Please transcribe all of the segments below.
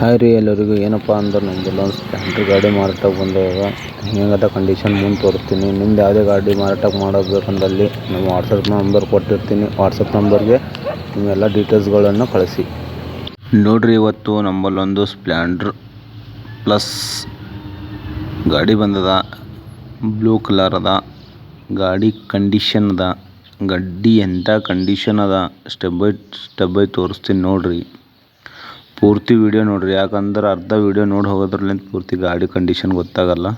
Hi ರೀ ಎಲ್ಲರಿಗೂ ಏನಪ್ಪ ಅಂದ್ರೆ ನಮ್ಮದು ಲೋನ್ ಸ್ಪ್ಲೆಂಡ್ರ್ ಗಾಡಿ ಮಾರಾಟಕ್ಕೆ ಬಂದಾಗ ಹೆಂಗದ ಕಂಡೀಷನ್ ಮುಂದೆ ತೋರಿಸ್ತೀನಿ. ನಿಮ್ದು ಯಾವುದೇ ಗಾಡಿ ಮಾರಾಟಕ್ಕೆ ಮಾಡಬೇಕಂದಲ್ಲಿ ನಮ್ಮ ವಾಟ್ಸಪ್ ನಂಬರ್ ಕೊಟ್ಟಿರ್ತೀನಿ. ವಾಟ್ಸಪ್ ನಂಬರ್ಗೆ ನಿಮ್ಮೆಲ್ಲ ಡೀಟೇಲ್ಸ್ಗಳನ್ನು ಕಳಿಸಿ. ನೋಡ್ರಿ, ಇವತ್ತು ನಂಬಲ್ಲೊಂದು ಸ್ಪ್ಲೆಂಡ್ರ್ ಪ್ಲಸ್ ಗಾಡಿ ಬಂದದ. ಬ್ಲೂ ಕಲರ್ ಅದ. ಗಾಡಿ ಕಂಡೀಷನ್ ಅದ. ಗಡ್ಡಿ ಎಂಥ ಕಂಡೀಷನ್ ಅದ? ಸ್ಟೆಪ್ ಬೈ ಸ್ಟೆಪ್ ಬೈ ತೋರಿಸ್ತೀನಿ ನೋಡ್ರಿ. ಪೂರ್ತಿ ವಿಡಿಯೋ ನೋಡ್ರಿ, ಯಾಕಂದ್ರೆ ಅರ್ಧ ವಿಡಿಯೋ ನೋಡಿ ಹೋಗೋದ್ರಲ್ಲಿಂದ ಪೂರ್ತಿ ಗಾಡಿ ಕಂಡೀಷನ್ ಗೊತ್ತಾಗಲ್ಲ.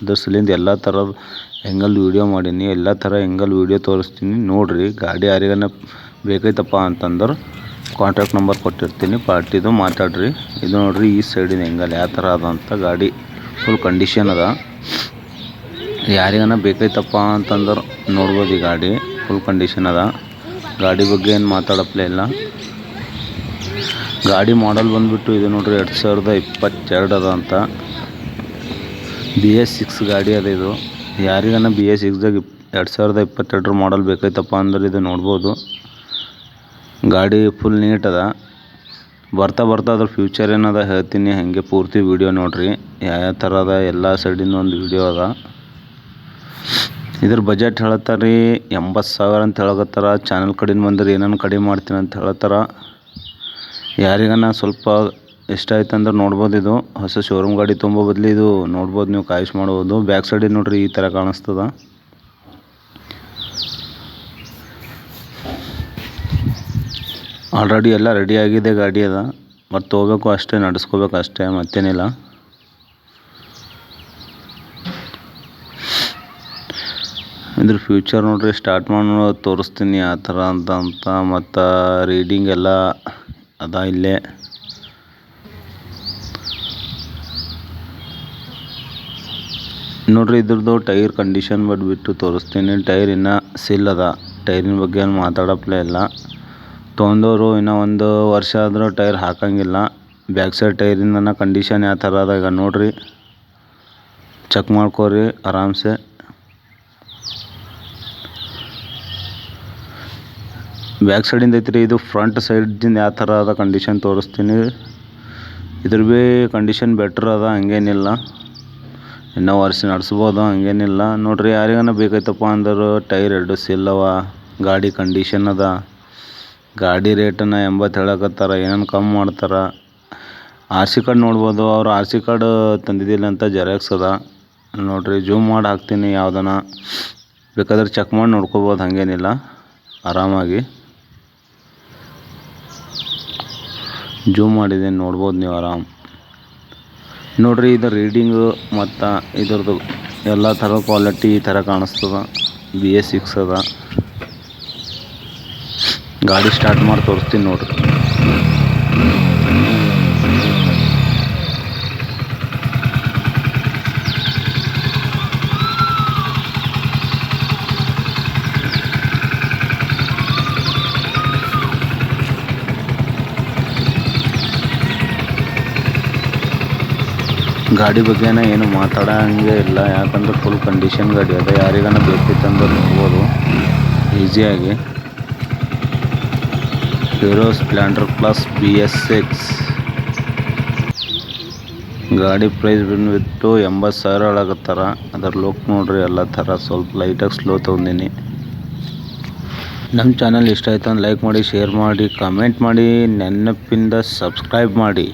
ಅದ್ರ ಸಲಿಂದ ಎಲ್ಲ ಥರದ ಹೆಂಗಲ್ ವಿಡಿಯೋ ಮಾಡೀನಿ, ಎಲ್ಲ ಥರ ಹೆಂಗಲ್ ವಿಡಿಯೋ ತೋರಿಸ್ತೀನಿ. ನೋಡಿರಿ, ಗಾಡಿ ಯಾರಿಗಾನ ಬೇಕೈತಪ್ಪ ಅಂತಂದ್ರೆ ಕಾಂಟ್ಯಾಕ್ಟ್ ನಂಬರ್ ಕೊಟ್ಟಿರ್ತೀನಿ, ಪಾರ್ಟಿದು ಮಾತಾಡ್ರಿ. ಇದು ನೋಡ್ರಿ, ಈ ಸೈಡಿನ ಹೆಂಗಲ್ ಯಾವ ಥರ ಅದ ಗಾಡಿ ಫುಲ್ ಕಂಡೀಷನ್ ಅದ. ಯಾರಿಗಾನ ಬೇಕೈತಪ್ಪ ಅಂತಂದ್ರೆ ನೋಡ್ಬೋದು ಈ ಗಾಡಿ ಫುಲ್ ಕಂಡೀಷನ್ ಅದ. ಗಾಡಿ ಬಗ್ಗೆ ಏನು ಮಾತಾಡಪ್ಲೇ ಇಲ್ಲ. ಗಾಡಿ ಮಾಡಲ್ ಬಂದುಬಿಟ್ಟು ಇದು ನೋಡ್ರಿ, ಎರಡು ಸಾವಿರದ ಇಪ್ಪತ್ತೆರಡು ಅದ ಅಂತ. ಬಿ ಎಸ್ ಸಿಕ್ಸ್ ಗಾಡಿ ಅದ ಇದು. ಯಾರಿಗನ ಬಿ ಎಸ್ ಸಿಕ್ಸ್ದಾಗ ಎರಡು ಸಾವಿರದ ಇಪ್ಪತ್ತೆರಡರ ಮಾಡಲ್ ಬೇಕಾಯ್ತಪ್ಪ ಅಂದ್ರೆ ಇದು ನೋಡ್ಬೋದು. ಗಾಡಿ ಫುಲ್ ನೀಟ್ ಅದ. ಬರ್ತಾ ಬರ್ತಾ ಅದ್ರ ಫ್ಯೂಚರ್ ಏನದ ಹೇಳ್ತೀನಿ, ಹಾಗೆ ಪೂರ್ತಿ ವಿಡಿಯೋ ನೋಡ್ರಿ. ಯಾವ ಥರ ಅದ ಎಲ್ಲ ಸೈಡಿನ ಒಂದು ವಿಡಿಯೋ ಅದ. ಇದ್ರ ಬಜೆಟ್ ಹೇಳತ್ತಾರ ರೀ ಎಂಬತ್ತು ಸಾವಿರ ಅಂತ ಹೇಳಕತ್ತಾರ. ಚಾನಲ್ ಕಡಿಂದ ಬಂದ್ರೆ ಏನೇನು ಕಡಿಮೆ ಮಾಡ್ತೀನಿ ಅಂತ ಹೇಳತ್ತಾರ ಯಾರಿಗಾನ ಸ್ವಲ್ಪ ಇಷ್ಟ ಆಯ್ತು ಅಂದ್ರೆ ನೋಡ್ಬೋದು ಇದು. ಹೊಸ ಶೋರೂಮ್ ಗಾಡಿ ತುಂಬ ಬದಲಿ ಇದು ನೋಡ್ಬೋದು ನೀವು, ಕಾಯಿಸ್ ಮಾಡ್ಬೋದು. ಬ್ಯಾಕ್ ಸೈಡ್ ನೋಡ್ರಿ ಈ ಥರ ಕಾಣಿಸ್ತದ. ಆಲ್ರೆಡಿ ಎಲ್ಲ ರೆಡಿ ಆಗಿದೆ ಗಾಡಿ ಅದ. ಮತ್ತು ತೊಗೋಬೇಕು ಅಷ್ಟೇ, ನಡೆಸ್ಕೋಬೇಕು ಅಷ್ಟೇ, ಮತ್ತೇನಿಲ್ಲ. ಇದ್ರ ಫ್ಯೂಚರ್ ನೋಡ್ರಿ ಸ್ಟಾರ್ಟ್ ಮಾಡಿ ತೋರಿಸ್ತೀನಿ, ಆ ಥರ ಅಂತ ಅಂತ, ಮತ್ತು ರೀಡಿಂಗ್ ಎಲ್ಲ ಅದ ಇಲ್ಲೇ. ನೋಡ್ರಿ ಇದ್ರದ್ದು ಟೈರ್ ಕಂಡೀಷನ್ ಬಿಟ್ಟು ತೋರಿಸ್ತೀನಿ. ಟೈರ್ ಇನ್ನೂ ಸಿಲ್ ಅದ. ಟೈರಿನ ಬಗ್ಗೆ ಏನು ಮಾತಾಡಪ್ಲೇ ಇಲ್ಲ. ತೊಗೊಂಡವರು ಇನ್ನೂ ಒಂದು ವರ್ಷ ಆದರೂ ಟೈರ್ ಹಾಕಂಗಿಲ್ಲ. ಬ್ಯಾಕ್ ಸೈಡ್ ಟೈರಿನ ಕಂಡೀಷನ್ ಯಾವ ಥರ ಅದಾಗ ನೋಡ್ರಿ. ಚೆಕ್ ಮಾಡ್ಕೋರಿ ಆರಾಮ್ಸೆ. ಬ್ಯಾಕ್ ಸೈಡಿಂದ ಐತ್ರಿ, ಇದು ಫ್ರಂಟ್ ಸೈಡ್ದಿಂದ ಯಾವ ಥರ ಅದ ಕಂಡೀಷನ್ ತೋರಿಸ್ತೀನಿ. ಇದ್ರ ಭೀ ಕಂಡೀಷನ್ ಬೆಟ್ರ್ ಅದ, ಹಂಗೇನಿಲ್ಲ. ಇನ್ನೂ ವರ್ಷ ನಡೆಸ್ಬೋದು, ಹಂಗೇನಿಲ್ಲ. ನೋಡ್ರಿ, ಯಾರಿಗಾನ ಬೇಕೈತಪ್ಪ ಅಂದ್ರೆ ಟೈರ್ ಎರಡು ಸಿಲ್ಲವ ಗಾಡಿ ಕಂಡೀಷನ್ ಅದ. ಗಾಡಿ ರೇಟನ್ನು ಎಂಬತ್ತು ಹೇಳಕತ್ತಾರ, ಏನೇನು ಕಮ್ಮಿ ಮಾಡ್ತಾರೆ. ಆರ್ ಸಿ ಕಾರ್ಡ್ ನೋಡ್ಬೋದು, ಅವ್ರು ಆರ್ ಸಿ ಕಾರ್ಡ್ ತಂದಿದ್ದಿಲ್ಲ ಅಂತ ಜೆರಾಕ್ಸ್ ಅದ. ನೋಡ್ರಿ ಜೂಮ್ ಮಾಡಿ ಹಾಕ್ತೀನಿ ಯಾವ್ದನ. ಬೇಕಾದ್ರೆ ಚೆಕ್ ಮಾಡಿ ನೋಡ್ಕೋಬೋದು, ಹಾಗೇನಿಲ್ಲ. ಆರಾಮಾಗಿ. ಜೂಮ್ ಮಾಡಿದೆ, ನೋಡ್ಬೋದು ನೀವು ಆರಾಮ್. ನೋಡ್ರಿ, ಇದು ರೀಡಿಂಗು ಮತ್ತು ಇದರದು ಎಲ್ಲ ಥರ ಕ್ವಾಲಿಟಿ ಈ ಥರ ಕಾಣಿಸ್ತದ. ಬಿ ಎಸ್ ಸಿಕ್ಸ್ ಅದ. ಗಾಡಿ ಸ್ಟಾರ್ಟ್ ಮಾಡಿ ತೋರಿಸ್ತೀನಿ ನೋಡ್ರಿ. ಗಾಡಿ ಬಗ್ಗೆನ ಏನು ಮಾತಾಡೋಂಗೆ ಇಲ್ಲ. ಯಾಕಂದ್ರೆ ಫುಲ್ ಕಂಡೀಷನ್ ಗಾಡಿ ಅದ. ಯಾರಿಗಾನ ಬೇಕಿತ್ತಂದ್ರೆ ನೋಡ್ಬೋದು. ಈಸಿಯಾಗಿ Hero Splendor plus B S six ಗಾಡಿ ಪ್ರೈಸ್ ಬಂದುಬಿಟ್ಟು ಎಂಬತ್ತು ಸಾವಿರ ಒಳಗತ್ತಾರ. ಅದರ ಲುಕ್ ನೋಡ್ರಿ, ಎಲ್ಲ ಥರ. ಸ್ವಲ್ಪ ಲೈಟಾಗಿ ಸ್ಲೋ ತೊಗೊಂಡಿನಿ. ನಮ್ಮ ಚಾನಲ್ ಇಷ್ಟ ಆಯ್ತು ಅಂದ್ರೆ ಲೈಕ್ ಮಾಡಿ ಶೇರ್ ಮಾಡಿ ಕಮೆಂಟ್ ಮಾಡಿ, ನೆನಪಿಂದ ಸಬ್ಸ್ಕ್ರೈಬ್ ಮಾಡಿ.